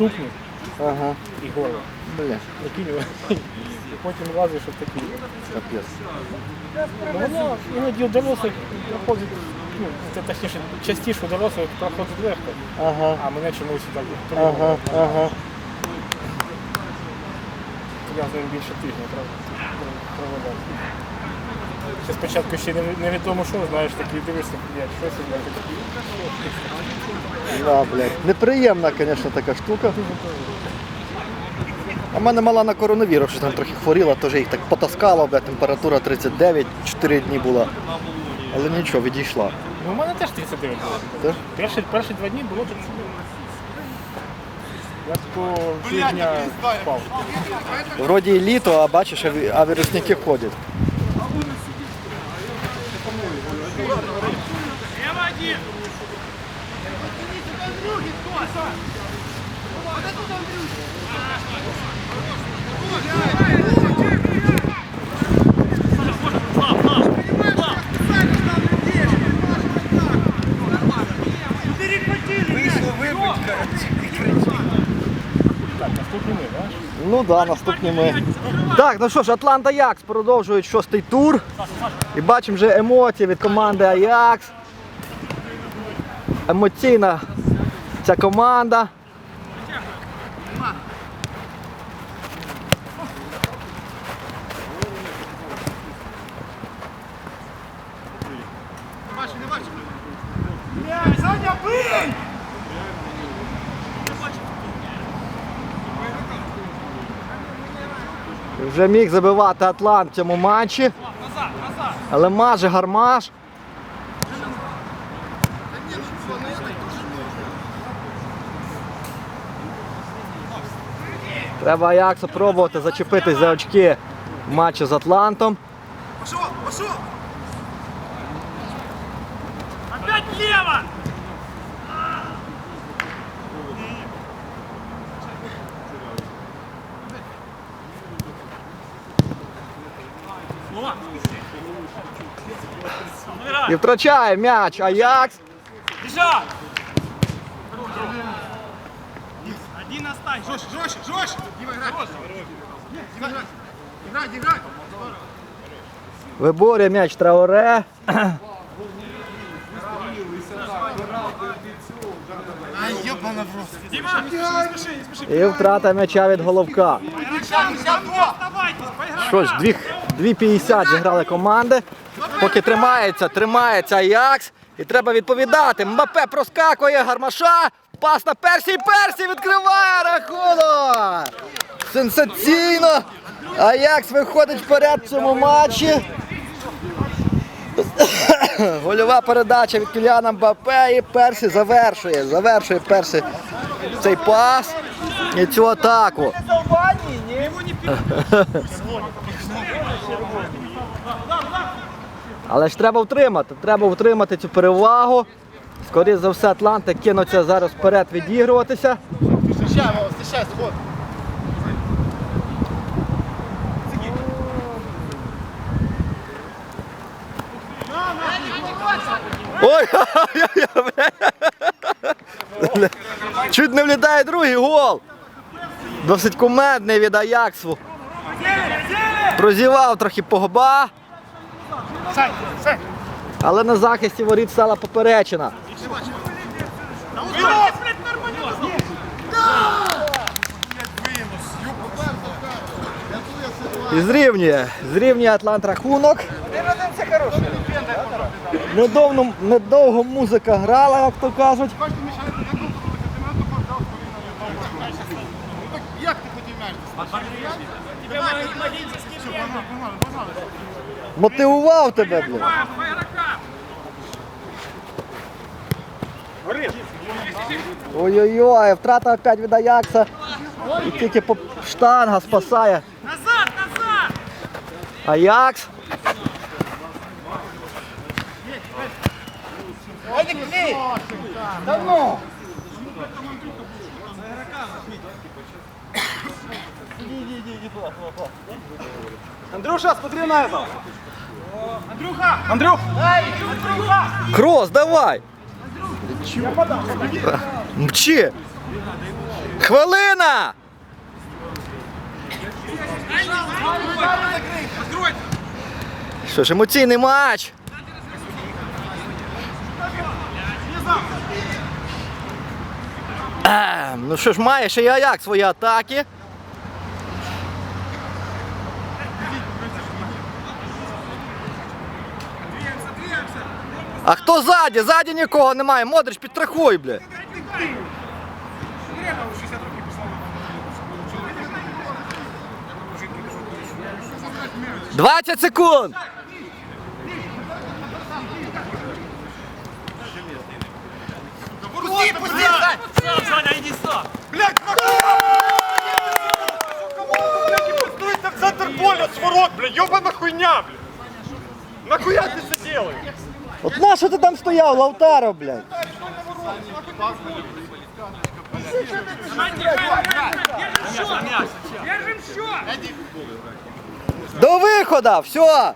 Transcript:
стукнув Ага. і голову. Бля. І потім лазиш от такий. капець. Ну воно іноді у дорослих проходить, ну, це точніше, частіше у дорослих проходить легко, Ага. а мене чомусь так Ага, ага. Я з ним більше тижня проводив. Ще спочатку ще не- невідомо що, знаєш, такий дивишся, блядь, що це, блядь, таке. Да, блядь. Неприємна, звісно, така штука. А в мене мала на коронавірус, що там трохи хворіла, теж їх так потаскало, блядь, температура 39, 4 дні була. Але нічого, відійшла. Ну, у мене теж 39 було. Перші, перші два дні було 39. Я по півдня спав. Вроді і літо, а бачиш, а вірусники ходять. Так, наступний ми, знаєш? Ну да, наступні ми. Так, ну що ж, Атланта Якс продовжують шостий тур. І бачимо вже емоції від команди Аякс. Емоційна ця команда. Вже міг забивати Атлант в цьому матчі. Але маже гармаш. Треба Аяксу пробувати зачепитись за очки в матчі з Атлантом. Опять лево! І втрачає м'яч Аякс. Бежал! Один оставь. Жестче, жестче, жестче! Дима, играй! Дима, играй! Играй, играй! Виборює м'яч Траоре. Не не! І втрата м'яча від головка. Що ж, 2,50 зіграли команди. Поки тримається, тримається Аякс. І треба відповідати. Мбапе проскакує гармаша. Пас на Персі. Персі відкриває рахунок. Сенсаційно. Аякс виходить вперед в цьому матчі. Гольова передача від Кіліана Мбапе і Персі завершує. Завершує Персі цей пас і цю атаку. Але ж треба втримати. Треба втримати цю перевагу. Скоріше за все, Атланти кинуться зараз вперед відігруватися. Ой! Чуть не влітає другий гол. Досить кумедний від Аяксу. Прозівав трохи погоба, Сань! Але на захисті воріт стала поперечена. І зрівнює. Зрівнює Атлант рахунок. Недовго, недовго музика грала, як то кажуть. Як ти хотів м'яч? Мотивував тебе, блін. Ой-ой-ой, втрата опять від Аякса. І тільки по- штанга спасає Назад, назад! Аякс. Андрюша, смотри на это! Андрюха! Андрюх! Андрюха! Крос, давай! Мчи! Хвилина! Що ж, емоційний матч. Е, ну що ж, має ще і Аяк свої атаки. А хто ззаді? Ззаді нікого немає. Модрич, підтрахуй, бля. Реально, 60 років пішло. 20 секунд. Пусти, пусти, Саня, иди сам. Блядь, Кому, блядь, и построиться в центр поля с ворот, блядь, ёбана хуйня, блядь. Нахуя ты это делаешь? От на що ти там стояв, Лаутаро, блядь? Держим мяч. До виходу, все.